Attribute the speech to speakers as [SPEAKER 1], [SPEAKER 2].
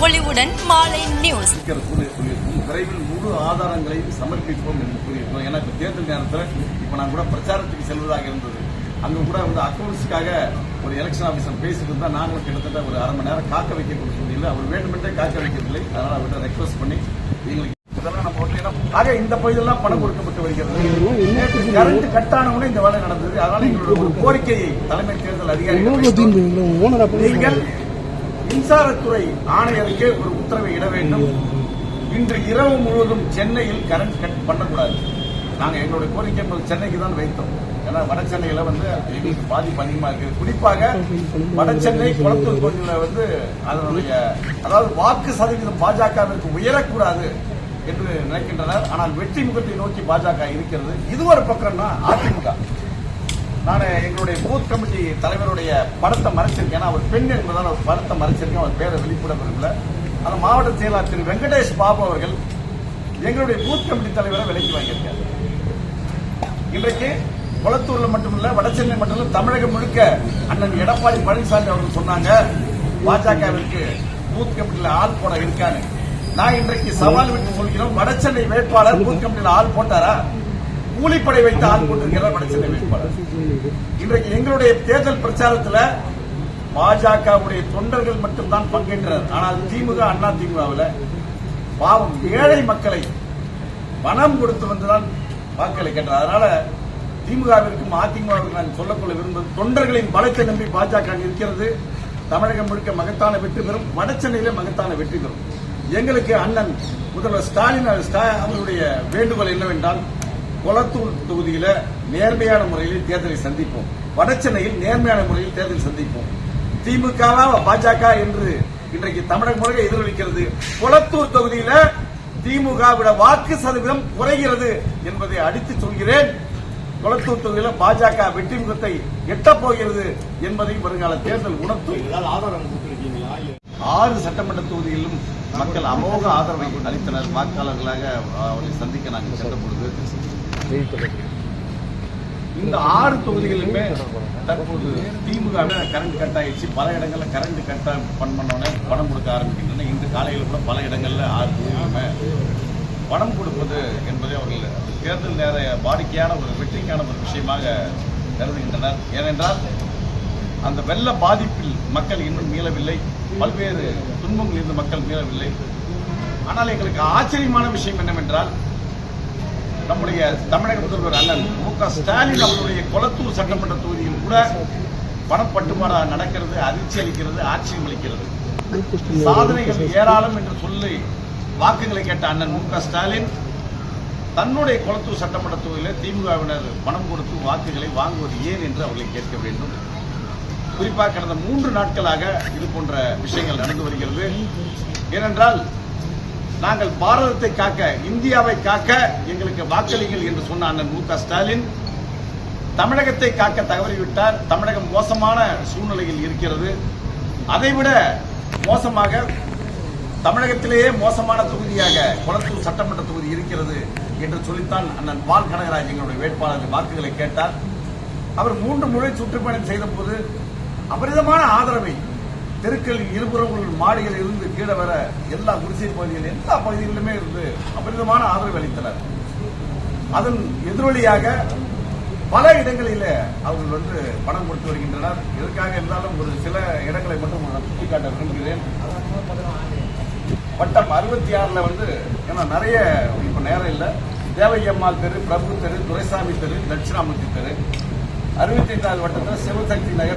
[SPEAKER 1] உடனுக்குடன் மாலை நியூஸ்.
[SPEAKER 2] விரைவில் முழு ஆதாரங்களையும் சமர்ப்பிப்போம் என்று கூறியிருக்கோம் ஏன்னா இப்ப தேர்தல் நேரத்தில் இப்ப நான் கூட பிரச்சாரத்துக்கு செல்வதாக இருந்தது. அங்க கூட வந்து அக்கௌண்ட்ஸ்க்காக ஒரு எலெக்ஷன் ஆபீசர் பேசிட்டு இருந்தா நாங்களும் கிட்டத்தட்ட ஒரு அரை மணி நேரம் காக்க வைக்கக்கூடிய சூழ்நிலை அவர் வேண்டுமென்றே காக்க வைக்கவில்லை. அதனால அவர்கிட்ட ரெக்வஸ்ட் பண்ணி எங்களுக்கு இதெல்லாம் நம்ம ஆக இந்த பகுதியெல்லாம் பணம் கொடுக்கப்பட்டு வருகிறது. கரண்ட் கட் ஆனவுடனே இந்த வேலை நடந்தது. அதனால எங்களோட ஒரு கோரிக்கையை தலைமை தேர்தல் அதிகாரிகள் நீங்கள் மின்சாரத்துறை ஆணையருக்கு ஒரு உத்தரவை இட வேண்டும். இன்று இரவு முழுவதும் சென்னையில் கரண்ட் கட் பண்ணக்கூடாது. நாங்கள் எங்களுடைய கோரிக்கை என்பது சென்னைக்கு தான் வைத்தோம். ஏன்னா வட சென்னையில் வந்து எங்களுக்கு பாதிப்பு அதிகமா இருக்குது. குறிப்பாக வட சென்னை குளத்தூர் பகுதியில் வந்து அதனுடைய அதாவது வாக்கு சதவீதம் பாஜகவிற்கு உயரக்கூடாது என்று நினைக்கின்றனர். ஆனால் வெற்றி முகத்தை நோக்கி பாஜக இருக்கிறது. இது ஒரு பக்கம்னா அதிமுக. நான் எங்களுடைய பூத் கமிட்டி தலைவருடைய படத்தை மறைச்சிருக்கேன். அவர் பெண் என்பதால் அவர் படத்தை மறைச்சிருக்கேன். அவர் பேரை வெளிப்பட விரும்பல. அந்த மாவட்ட செயலாளர் திரு வெங்கடேஷ் பாபு அவர்கள் எங்களுடைய பூத் கமிட்டி தலைவரை விலைக்கு வாங்கியிருக்காரு. இன்றைக்கு குளத்தூர்ல மட்டுமல்ல வடசென்னை மட்டுமல்ல தமிழகம் முழுக்க அண்ணன் எடப்பாடி பழனிசாமி அவர்கள் சொன்னாங்க பாஜகவிற்கு பூத் கமிட்டியில ஆள் போட இருக்கான்னு. நான் இன்றைக்கு சவால் விட்டு சொல்கிறோம் வடசென்னை வேட்பாளர் பூத் கமிட்டியில ஆள் போட்டாரா? கூலிப்படை வைத்து ஆள் கொண்டிருக்கிறார் வடசென்னை வேட்பாளர். இன்றைக்கு எங்களுடைய தேர்தல் பிரச்சாரத்தில் பாஜகவுடைய தொண்டர்கள் மட்டும்தான் பங்கேற்றனர். ஆனால் திமுக அண்ணா திமுகவில் பாவம் ஏழை மக்களை பணம் கொடுத்து வந்துதான் வாக்களை கேட்டார் அதனால திமுகவிற்கும் அதிமுகவிற்கும் நான் சொல்லக்கொள்ள விரும்புவது தொண்டர்களின் பலத்தை நம்பி பாஜக இருக்கிறது தமிழகம் முழுக்க மகத்தான வெற்றி பெறும். வடசென்னையில மகத்தான வெற்றி பெறும். எங்களுக்கு அண்ணன் முதல்வர் ஸ்டாலின் ஸ்டா- அவருடைய வேண்டுகோள் என்னவென்றால் கொளத்தூர் தொகுதியில நேர்மையான முறையில் தேர்தலை சந்திப்போம். வடசென்னையில் நேர்மையான முறையில் தேர்தலை சந்திப்போம். திமுகவா பாஜக என்று இன்றைக்கு தமிழகம் முழுக்க எதிரொலிக்கிறது. கொளத்தூர் தொகுதியில திமுக விட வாக்கு சதவீதம் குறைகிறது என்பதை அடித்து சொல்கிறேன். கொளத்தூர் தொகுதியில பாஜக வெற்றி முகத்தை எட்டப் போகிறது என்பதையும் வருங்கால தேர்தல் உணர்த்தும் ஆறு சட்டமன்ற தொகுதிகளிலும் மக்கள் அமோக ஆதரவை அளித்தனர். வாக்காளர்களாக அவரை சந்திக்க நாங்கள் சென்ற பொழுது இந்த ஆறு தொகுதிகளிலுமே தற்போது திமுக கரண்ட் கட் ஆயிடுச்சு. பல இடங்கள்ல கரண்ட் கட் பண்ணோடனே பணம் கொடுக்க ஆரம்பிக்கின்றன. இன்று காலையில் கூட பல இடங்கள்ல ஆறு தொகுதிகளுமே பணம் கொடுப்பது என்பதை அவர்கள் தேர்தல் நேர வாடிக்கையான ஒரு வெற்றிக்கான ஒரு விஷயமாக கருதுகின்றனர். ஏனென்றால் அந்த வெள்ள பாதிப்பில் மக்கள் இன்னும் மீளவில்லை. பல்வேறு துன்பங்களில் இருந்து மக்கள் மீளவில்லை. ஆனால் எங்களுக்கு ஆச்சரியமான விஷயம் என்னவென்றால் நம்முடைய தமிழக முதல்வர் அண்ணன் மு க ஸ்டாலின் அவருடைய கொளத்தூர் சட்டமன்ற தொகுதியில் கூட பணப்பட்டுமாறா நடக்கிறது அதிர்ச்சி அளிக்கிறது ஆச்சரியம் அளிக்கிறது. சாதனைகள் ஏராளம் என்று சொல்லி வாக்குகளை கேட்ட அண்ணன் மு க ஸ்டாலின் தன்னுடைய கொளத்தூர் சட்டமன்ற தொகுதியில் திமுகவினர் பணம் கொடுத்து வாக்குகளை வாங்குவது ஏன் என்று அவர்களை கேட்க வேண்டும். குறிப்பாக கடந்த மூன்று நாட்களாக இது போன்ற விஷயங்கள் நடந்து வருகிறது. ஏனென்றால் நாங்கள் பாரதத்தை காக்க இந்தியாவை காக்க எங்களுக்கு வாக்களிங்கள் என்று சொன்ன அண்ணன் மு ஸ்டாலின். தமிழகத்தை காக்க தவறிவிட்டார். தமிழகம் மோசமான சூழ்நிலையில் இருக்கிறது. அதைவிட மோசமாக தமிழகத்திலேயே மோசமான தொகுதியாக கொளத்தூர் சட்டமன்ற தொகுதி இருக்கிறது என்று சொல்லித்தான் அண்ணன் பால் கனகராஜ் எங்களுடைய வேட்பாளர் வாக்குகளை கேட்டார். அவர் மூன்று முறை சுற்றுப்பயணம் செய்த போது அபரிதமான ஆதரவை தெருக்களில் இருபுறம் உள்ள மாடிகளில் இருந்து கீழே வர எல்லா குடிசை பகுதிகளில் எல்லா பகுதிகளிலுமே இருந்து அபரிதமான ஆதரவு அளித்தனர். அதன் எதிரொலியாக பல இடங்களில் அவர்கள் வந்து பணம் கொடுத்து வருகின்றனர். இதற்காக இருந்தாலும் ஒரு சில இடங்களை மட்டும் நான் சுட்டிக்காட்ட விரும்புகிறேன். வட்டம் அறுபத்தி ஆறுல வந்து ஏன்னா நிறைய இப்ப நேரம் இல்ல. தேவையம்மாள் தெரு பிரபு தெரு துரைசாமி தெரு தட்சிணாமூர்த்தி தெரு. அறுபத்தி ஐந்தாவது வட்டத்தில் சிவசக்தி நகர்